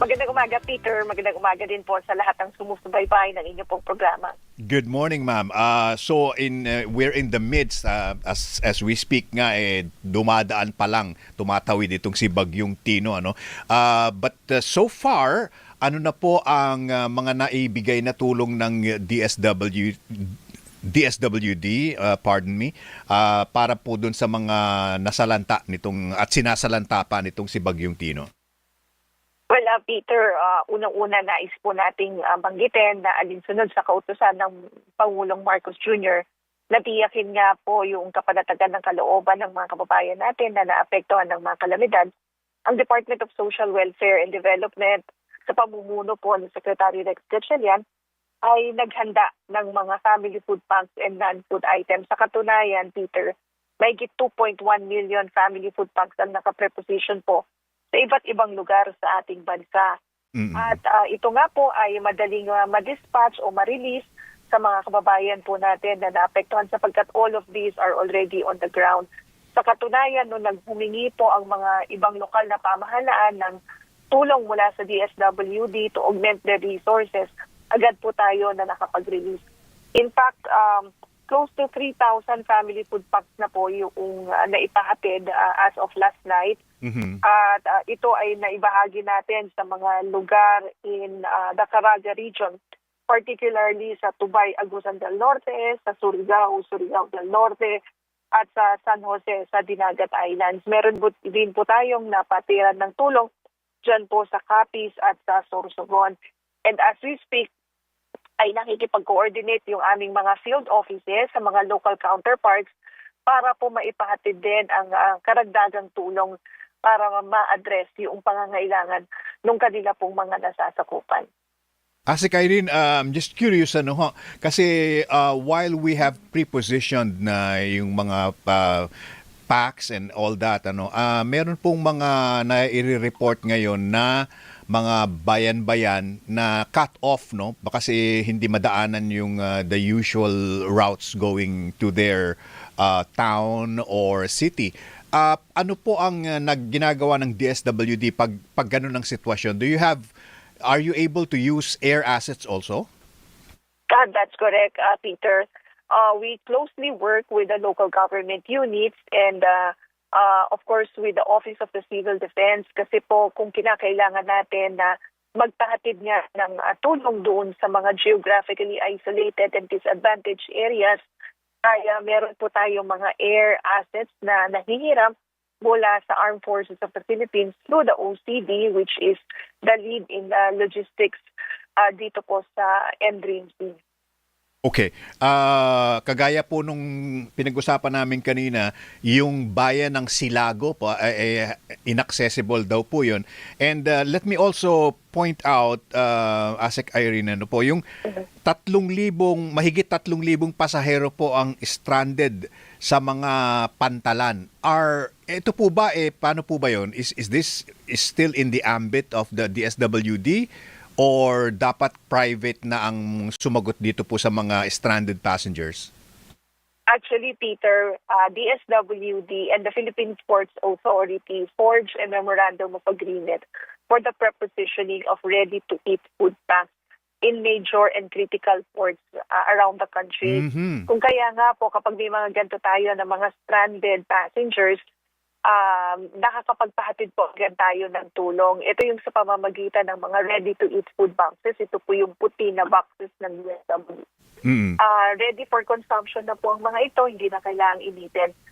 Magandang umaga, Peter. Magandang umaga din po sa lahat ng sumusubaybay ng inyong pong programa. Good morning, ma'am. Uh, so in uh, we're in the midst uh, as as we speak nga eh dumadaan pa lang tumatawid itong si Bagyong Tino ano. Uh, but uh, so far ano na po ang uh, mga naibigay na tulong ng DSW DSWD, uh, pardon me, uh, para po dun sa mga nasalanta nitong at sinasalanta pa nitong si Bagyong Tino. Well, Peter, uh, unang-una nais po nating uh, banggitin na alinsunod sa kautusan ng Pangulong Marcos Jr. Natiyakin nga po yung kapanatagan ng kalooban ng mga kababayan natin na naapektuhan ng mga kalamidad. Ang Department of Social Welfare and Development sa pamumuno po ni Secretary Rex Gatchalian ay naghanda ng mga family food packs and non-food items. Sa katunayan, Peter, may 2.1 million family food packs ang nakapreposition po sa iba't ibang lugar sa ating bansa. Mm-mm. At ah, ito nga po ay madaling uh, ma-dispatch o ma-release sa mga kababayan po natin na naapektuhan sapagkat all of these are already on the ground. Sa katunayan, nung naghumingi po ang mga ibang lokal na pamahalaan ng tulong mula sa DSWD to augment their resources, agad po tayo na nakapag-release. In fact, um, close to 3,000 family food packs na po yung uh, naipahatid uh, as of last night. Mhm. At uh, ito ay naibahagi natin sa mga lugar in uh, the Caraga region, particularly sa Tubay, Agusan del Norte, sa Surigao, Surigao del Norte, at sa San Jose, sa Dinagat Islands. Meron po, din po tayong napatiran ng tulong dyan po sa Capiz at sa Sorsogon. And as we speak, ay nakikipag-coordinate yung aming mga field offices sa mga local counterparts para po maipahatid din ang ah, karagdagang tulong para ma-address yung pangangailangan ng kanila pong mga nasasakupan. Asik Irene, um, just curious ano ho, kasi uh, while we have prepositioned na yung mga uh, packs and all that ano, uh, meron pong mga na report ngayon na mga bayan-bayan na cut off no kasi hindi madaanan yung uh, the usual routes going to their uh, town or city. Uh, ano po ang uh, nagginagawa ng DSWD pag pag ganun ang sitwasyon? Do you have are you able to use air assets also? God, that's correct, uh, Peter. Uh, we closely work with the local government units and uh, uh, of course with the Office of the Civil Defense kasi po kung kinakailangan natin na magpahatid nga ng uh, tulong doon sa mga geographically isolated and disadvantaged areas, kaya meron po tayong mga air assets na nahihiram mula sa Armed Forces of the Philippines through the OCD which is the lead in uh, logistics uh, dito po sa MDREAMC. Okay. Ah, kagaya po nung pinag-usapan namin kanina, yung bayan ng Silago po ay inaccessible daw po 'yon. And uh, let me also point out uh, Asek Irene ano po, yung 3,000 mahigit 3,000 pasahero po ang stranded sa mga pantalan. Are ito po ba eh paano po ba 'yon? Is is this is still in the ambit of the DSWD? Or dapat private na ang sumagot dito po sa mga stranded passengers? Actually, Peter, uh, DSWD and the Philippine Ports Authority forged a memorandum of agreement for the prepositioning of ready-to-eat food packs in major and critical ports uh, around the country. Mhm. Kung kaya nga po, kapag may mga ganito tayo na mga stranded passengers, um, nakakapagpahatid po agad tayo ng tulong. Ito yung sa pamamagitan ng mga ready-to-eat food boxes. Ito po yung puti na boxes ng DSWD. Mm. Ah, ready for consumption na po ang mga ito, hindi na kailangang initin.